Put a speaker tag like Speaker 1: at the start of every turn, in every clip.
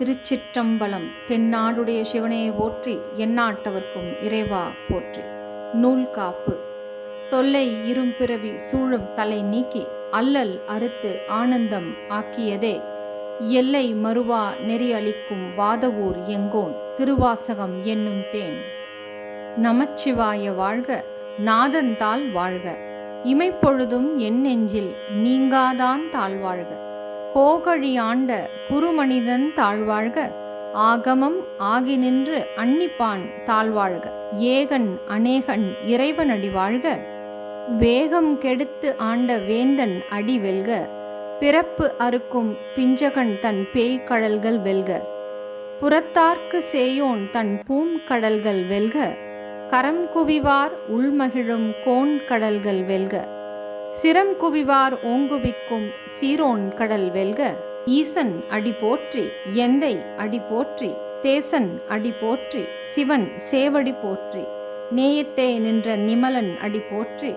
Speaker 1: திருச்சிற்றம்பலம் தென்னாடுடைய சிவனையை போற்றி எண்ணாட்டவர்க்கும் இறைவா போற்றி நூல் காப்பு தொல்லை இரும்பிறவி சூழும் தலை நீக்கி அல்லல் அறுத்து ஆனந்தம் ஆக்கியதே எல்லை மறுவா நெறியளிக்கும் வாதவூர் எங்கோன் திருவாசகம் என்னும் தேன் நமச்சிவாய வாழ்க நாதந்தால் வாழ்க இமைப்பொழுதும் என் நெஞ்சில் நீங்காதான் தாழ்வாழ்க கோகழி ஆண்ட குருமனிதன் தாழ்வாழ்க ஆகமம் ஆகி நின்று அன்னிப்பான் தாழ்வாழ்க ஏகன் அநேகன் இறைவன் அடி வாழ்க வேகம் கெடுத்து ஆண்ட வேந்தன் அடி வெல்க பிறப்பு அறுக்கும் பிஞ்சகன் தன் பேய் கடல்கள் வெல்க புறத்தார்க்கு சேயோன் தன் பூம் கடல்கள் வெல்க கரம் குவிவார் உள்மகிழும் கோண் கடல்கள் வெல்க சிரம் குவிவார் ஓங்குவிக்கும் சீரோன் கடல் வெல்க ஈசன் அடி போற்றி எந்தை அடி போற்றி தேசன் அடி போற்றி சிவன் சேவடி போற்றி நேயத்தே நின்ற நிமலன் அடி போற்றி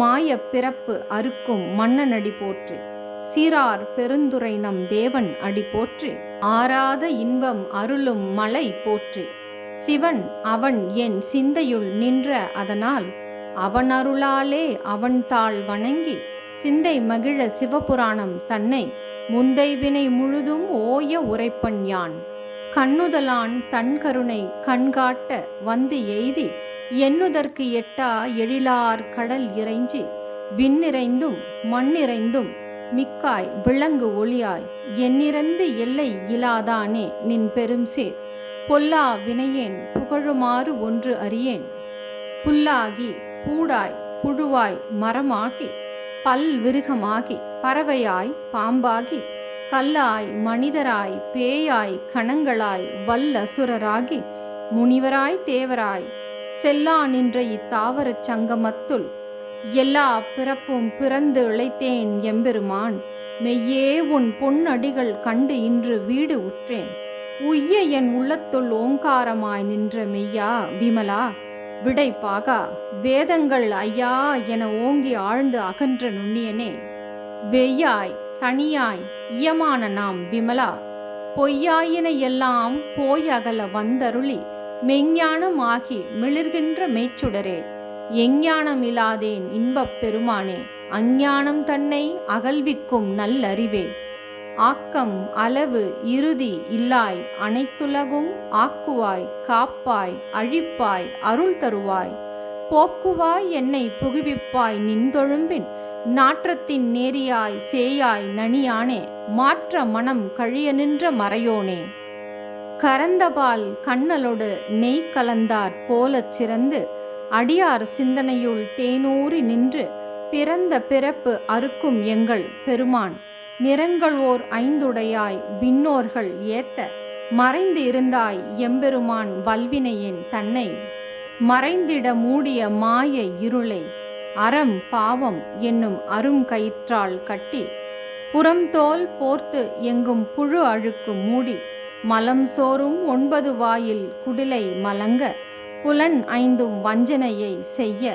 Speaker 1: மாய பிறப்பு அறுக்கும் மன்னன் அடி போற்றி சீரார் பெருந்துரை நம் தேவன் அடி போற்றி ஆராத இன்பம் அருளும் மலை போற்றி சிவன் அவன் என் சிந்தையுள் நின்ற அதனால் அவன் அருளாலே அவன் தாள் வணங்கி சிந்தை மகிழ சிவபுராணம் தன்னை முந்தை வினை முழுதும் ஓய உரைப்பன் யான் கண்ணுதலான் தன் கருணை கண்காட்ட வந்து எய்தி எண்ணுதற்கு எட்டா எழிலார் கடல் இறைஞ்சி விண்ணிறைந்தும் மண்ணிறைந்தும் மிக்காய் விளங்கு ஒளியாய் எண்ணிறந்து எல்லை இலாதானே நின் பெரும் சேர் பொல்லா வினையேன் புகழுமாறு ஒன்று அறியேன் புல்லாகி பூடாய் புழுவாய் மரமாகி பல் விருகமாகி பறவையாய் பாம்பாகி கல்லாய் மனிதராய் பேயாய் கணங்களாய் வல்ல சுரராகி முனிவராய் தேவராய் செல்லா நின்ற இத்தாவரச் சங்கமத்துள் எல்லா பிறப்பும் பிறந்து இழைத்தேன் எம்பெருமான் மெய்யே உன் பொன்னடிகள் கண்டு இன்று வீடு உற்றேன் உய்ய என் உள்ளத்துள் ஓங்காரமாய் நின்ற மெய்யா விமலா விடைப்பாகா வேதங்கள் ஐயா என ஓங்கி ஆழ்ந்து அகன்ற நுண்ணியனே வெய்யாய் தனியாய் இயமான நாம் விமலா பொய்யாயின எல்லாம் போய் அகல வந்தருளி ஆகி மிளிர்கின்ற மெய்ச்சுடரே எஞ்ஞானம் இல்லாதேன் இன்பப் பெருமானே அஞ்ஞானம் தன்னை அகல்விக்கும் நல்லறிவே ஆக்கம் அளவு இறுதி இல்லாய் அனைத்துலகும் ஆக்குவாய் காப்பாய் அழிப்பாய் அருள் தருவாய் போக்குவாய் என்னை புகுவிப்பாய் நின்றொழும்பின் நாற்றத்தின் நேரியாய் சேயாய் நனியானே மாற்ற மனம் கழிய நின்ற மறையோனே கரந்தபால் கண்ணலொடு நெய் கலந்தார் போலச் சிறந்து அடியார் சிந்தனையுள் தேனூறி நின்று பிறந்த பிறப்பு அறுக்கும் எங்கள் பெருமான் நிறங்கள் ஓர் ஐந்துடையாய் விண்ணோர்கள் ஏத்த மறைந்து இருந்தாய் எம்பெருமான் வல்வினையின் தன்னை மறைந்திட மூடிய மாய இருளை அறம் பாவம் என்னும் அரும் கயிற்றால் கட்டி புறம்தோல் போர்த்து எங்கும் புழு அழுக்கு மூடி மலம் சோறும் ஒன்பது வாயில் குடிலை மலங்க புலன் ஐந்தும் வஞ்சனையை செய்ய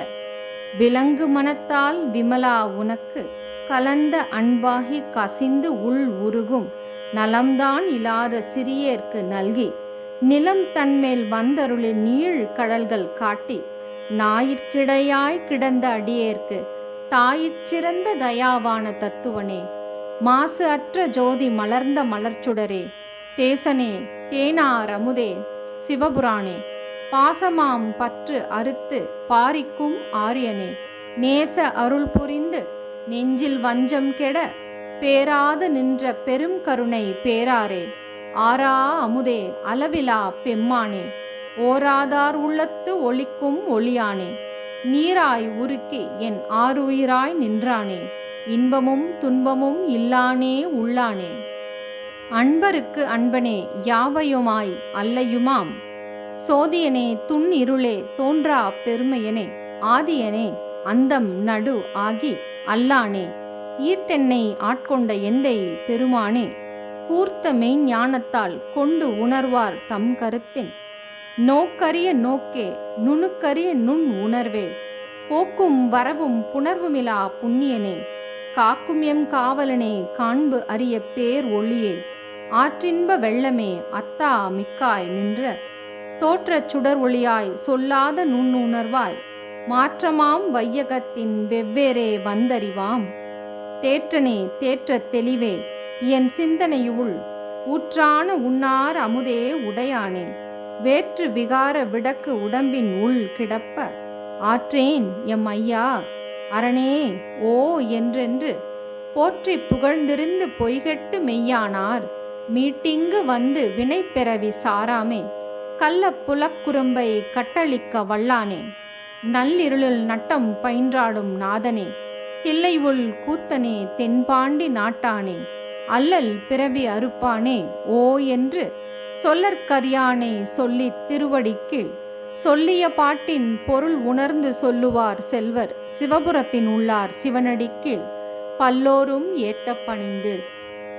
Speaker 1: விலங்கு மனத்தால் விமலா உனக்கு கலந்த அன்பாகி கசிந்து உள் உருகும் நலம்தான் இல்லாத சிறியேற்கு நல்கி நிலம் தன்மேல் வந்தருளி நீழ் கடல்கள் காட்டி ஞாயிற்கிடையாய் கிடந்த அடியேற்கு தாயிற்சிறந்த தயாவான தத்துவனே மாசு அற்ற ஜோதி மலர்ந்த மலர்ச்சுடரே தேசனே தேனா ரமுதே சிவபுராணே பாசமாம் பற்று அறுத்து பாரிக்கும் ஆரியனே நேச அருள் புரிந்து நெஞ்சில் வஞ்சம் கெட பேராது நின்ற பெரும் கருணை பேராரே ஆரா அமுதே அளவிலா பெம்மானே ஓராதார் உள்ளத்து ஒளிக்கும் ஒளியானே நீராய் உருக்கி என் ஆறுயிராய் நின்றானே இன்பமும் துன்பமும் இல்லானே உள்ளானே அன்பருக்கு அன்பனே யாவையுமாய் அல்லையுமாம் சோதியனே துன் இருளே தோன்றா பெருமையனே ஆதியனே அந்தம் நடு ஆகி அல்லானே ஈர்த்தென்னை ஆட்கொண்ட எந்தை பெருமானே கூர்த்த மெய்ஞானத்தால் கொண்டு உணர்வார் தம் கருத்தின் நோக்கரிய நோக்கே நுணுக்கரிய நுண் உணர்வே போக்கும் வரவும் புணர்வுமிலா புண்ணியனே காக்கும் எம் காவலனே காண்பு அறிய பேர் ஒளியே ஆற்றின்ப வெள்ளமே அத்தா மிக்காய் நின்ற தோற்றச் சுடர் ஒளியாய் சொல்லாத நுண்ணுணர்வாய் மாற்றமாம் வையகத்தின் வெவ்வேறே வந்தறிவாம் தேற்றனே தேற்ற தெளிவே என் சிந்தனையுள் ஊற்றான உண்ணார் அமுதே உடையானே வேற்று விகார விடக்கு உடம்பின் உள் கிடப்ப ஆற்றேன் எம் ஐயா அரணே ஓ என்றென்று போற்றி புகழ்ந்திருந்து பொய்கெட்டு மெய்யானார் மீட்டிங்கு வந்து வினை பெறவி சாராமே கள்ள புலக்குறும்பை கட்டளிக்க வல்லானேன் நல்லிருளில் நட்டம் பயின்றாடும் நாதனே தில்லை உள் கூத்தனே தென்பாண்டி நாட்டானே அல்லல் பிறவி அறுப்பானே ஓ என்று சொல்லற்கரியானை சொல்லி திருவடிக்கீழ் சொல்லிய பாட்டின் பொருள் உணர்ந்து சொல்லுவார் செல்வர் சிவபுரத்தின் உள்ளார் சிவனடிக்கீழ் பல்லோரும் ஏத்த பணிந்து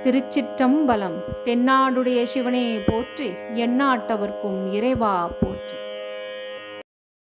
Speaker 1: திருச்சிற்றம்பலம் தென்னாடுடைய சிவனே போற்றி எண்ணாட்டவர்க்கும் இறைவா போற்றி